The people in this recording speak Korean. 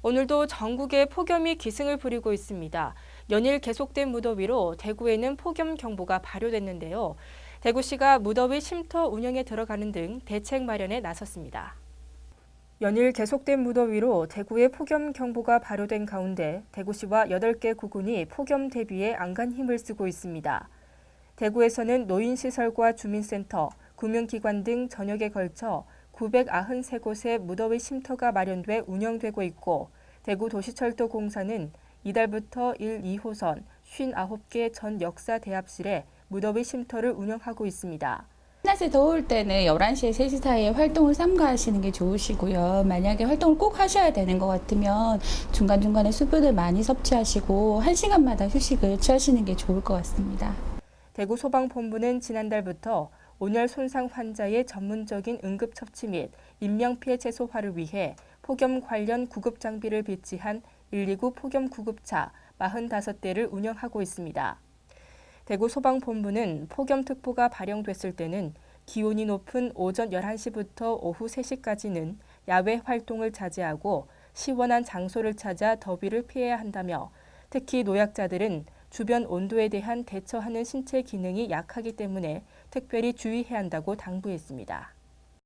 오늘도 전국에 폭염이 기승을 부리고 있습니다. 연일 계속된 무더위로 대구에는 폭염 경보가 발효됐는데요. 대구시가 무더위 쉼터 운영에 들어가는 등 대책 마련에 나섰습니다. 연일 계속된 무더위로 대구에 폭염 경보가 발효된 가운데 대구시와 8개 구군이 폭염 대비에 안간 힘을 쓰고 있습니다. 대구에서는 노인시설과 주민센터, 금융기관 등 전역에 걸쳐 993곳의 무더위 쉼터가 마련돼 운영되고 있고 대구 도시철도 공사는 이달부터 1, 2호선 59개 전 역사 대합실에 무더위 쉼터를 운영하고 있습니다. 낮에 더울 때는 11시에 3시 사이에 활동을 삼가하시는 게 좋으시고요. 만약에 활동을 꼭 하셔야 되는 것 같으면 중간중간에 수분을 많이 섭취하시고 1시간마다 휴식을 취하시는 게 좋을 것 같습니다. 대구 소방본부는 지난달부터 온열 손상 환자의 전문적인 응급 처치 및 인명피해 최소화를 위해 폭염 관련 구급 장비를 비치한 129 폭염 구급차 45대를 운영하고 있습니다. 대구 소방본부는 폭염특보가 발령됐을 때는 기온이 높은 오전 11시부터 오후 3시까지는 야외 활동을 자제하고 시원한 장소를 찾아 더위를 피해야 한다며 특히 노약자들은 주변 온도에 대한 대처하는 신체 기능이 약하기 때문에 특별히 주의해야 한다고 당부했습니다.